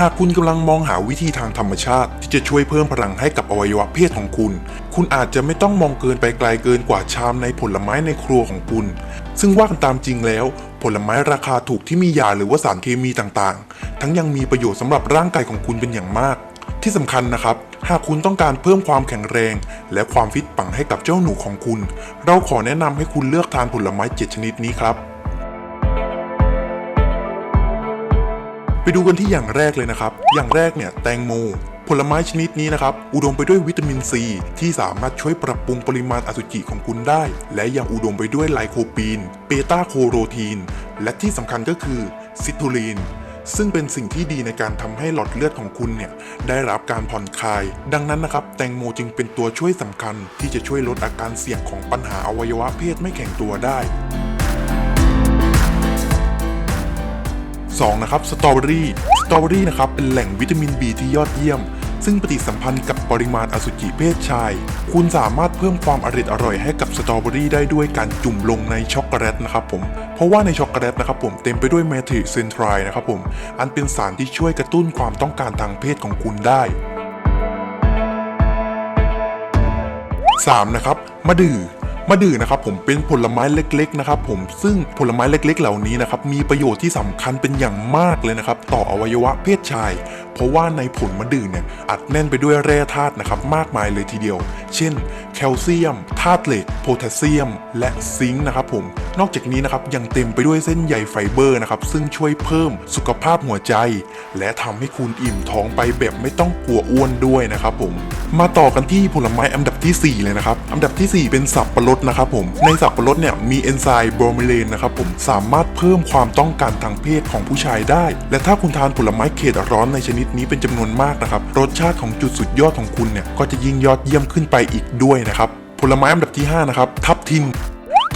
หากคุณกำลังมองหาวิธีทางธรรมชาติ ที่จะช่วยเพิ่มพลังให้กับอวัยวะเพศของคุณ คุณอาจจะไม่ต้องมองเกินไปไกลเกินกว่าชามในผลไม้ในครัวของคุณ ซึ่งว่ากันตามจริงแล้ว ผลไม้ราคาถูกที่มียาหรือว่าสารเคมีต่างๆ ทั้งยังมีประโยชน์สำหรับร่างกายของคุณเป็นอย่างมาก ที่สำคัญนะครับ หากคุณต้องการเพิ่มความแข็งแรง และความฟิตปังให้กับเจ้าหนูของคุณ เราขอแนะนำให้คุณเลือกทานผลไม้ 7 ชนิดนี้ครับ ไปดูกันที่อย่างแรกเลยนะครับ อย่างแรกเนี่ยแตงโม ผลไม้ชนิดนี้นะครับ อุดมไปด้วยวิตามินซี ที่สามารถช่วยปรับปรุงปริมาณอสุจิของคุณได้ และยังอุดมไปด้วยไลโคปีน เบต้าโคโรทีน และที่สำคัญก็คือซิทูลีนซึ่งเป็นสิ่งที่ดีในการทำให้หลอดเลือดของคุณเนี่ยได้รับการผ่อนคลาย ดังนั้นนะครับ แตงโมจึงเป็นตัวช่วยสำคัญ ที่จะช่วยลดอาการเสี่ยงของปัญหาอวัยวะเพศไม่แข็งตัวได้ 2. นะครับสตรอเบอรี่สตรอเบอรี่นะครับเป็นแหล่งวิตามิน B ที่ยอดเยี่ยม ซึ่งปฏิสัมพันธ์กับปริมาณอสุจิเพศชาย คุณสามารถเพิ่มความอร่อยอร่อยให้กับสตรอเบอรี่ได้ด้วยการจุ่มลงในช็อกโกแลตนะครับผมเพราะว่าในช็อกโกแลตนะครับผมเต็มไปด้วยแมทริเซนทรายนะครับผมอันเป็นสารที่ช่วยกระตุ้นความต้องการทางเพศของคุณได้ 3. นะครับมะดือ มะดือนะครับผมเป็นผลไม้เล็กๆนะครับผมซึ่งผลไม้เล็กๆ เหล่านี้นะครับมีประโยชน์ที่สำคัญเป็นอย่างมากเลยนะครับต่ออวัยวะเพศชาย เพราะว่าในผลมะดื่อเนี่ยอัดแน่นไปด้วยแร่ธาตุนะครับมากมายเลยทีเดียว เช่น แคลเซียมธาตุเหล็กโพแทสเซียม และซิงค์นะครับผมนอกจากนี้นะครับยังเต็มไปด้วยเส้นใยไฟเบอร์นะครับซึ่งช่วยเพิ่มสุขภาพหัวใจ และทำให้คุณอิ่มท้องไปแบบไม่ต้องกลัวอ้วนด้วยนะครับผมมาต่อกันที่ผลไม้อันดับทีสี่4 เลยนะครับ อันดับทีสี่ 4 เป็นสับปะรดนะครับผม ในสับปะรดเนี่ยมีเอนไซม์โบรเมเลนนะครับผมสามารถเพิ่มความต้องการทางเพศของผู้ชายได้ และถ้าคุณทานผลไม้เขตร้อนในชนิดนี้เป็นจำนวนมากนะครับ รสชาติของจุดสุดยอดของคุณเนี่ยก็จะยิ่งยอดเยี่ยมขึ้นไปอีกด้วยนะครับ ผลไม้อันดับที่ห้านะครับ ทับทิม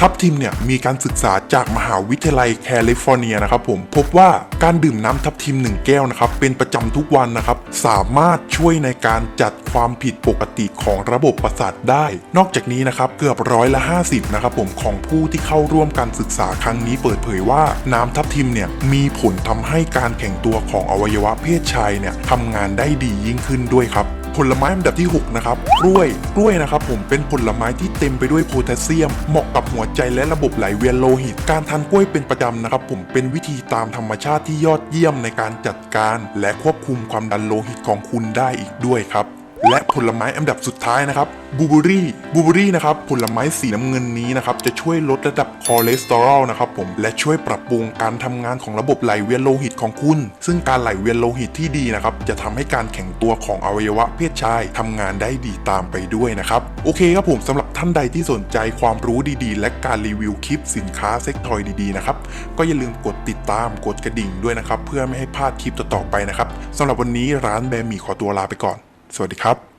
ทับทิมเนี่ยมีการศึกษาจากมหาวิทยาลัยแคลิฟอร์เนียนะครับผมพบว่าการดื่มน้ำทับทิม 1 แก้วนะครับเป็นประจำทุกวันนะครับ สามารถช่วยในการจัดความผิดปกติของระบบประสาทได้ นอกจากนี้นะครับเกือบร้อยละ 50นะครับผมของผู้ที่เข้าร่วมการศึกษาครั้งนี้เปิดเผยว่าน้ำทับทิมเนี่ยมีผลทำให้การแข็งตัวของอวัยวะเพศชายเนี่ยทำงานได้ดียิ่งขึ้นด้วยครับ ผลไม้อันดับที่ 6 นะครับ กล้วย กล้วยนะครับผมเป็นผลไม้ที่เต็มไปด้วยโพแทสเซียม เหมาะกับหัวใจและระบบไหลเวียนโลหิต การทานกล้วยเป็นประจำนะครับผมเป็นวิธีตามธรรมชาติที่ยอดเยี่ยมในการจัดการ และควบคุมความดันโลหิตของคุณได้อีกด้วยครับ และผลไม้อันดับสุดท้ายนะครับบูเบอรี่บูเบอรี่นะครับผลไม้สีน้ำเงินนี้นะครับจะช่วยลดระดับคอเลสเตอรอลนะครับผมและช่วยปรับปรุงการทำงานของระบบไหลเวียนโลหิตของคุณ ซึ่งการไหลเวียนโลหิตที่ดีนะครับจะทำให้การแข็งตัวของอวัยวะเพศชายทำงานได้ดีตามไปด้วยนะครับโอเคครับผมสำหรับท่านใดที่สนใจความรู้ดีๆ และการรีวิวคลิปสินค้าเซ็กทอยดีๆนะครับก็อย่าลืมกดติดตามกดกระดิ่งด้วยนะครับเพื่อไม่ให้พลาดคลิปต่อๆไปนะครับสำหรับวันนี้ร้านแบร์หมี่ขอตัวลาไปก่อน สวัสดีครับ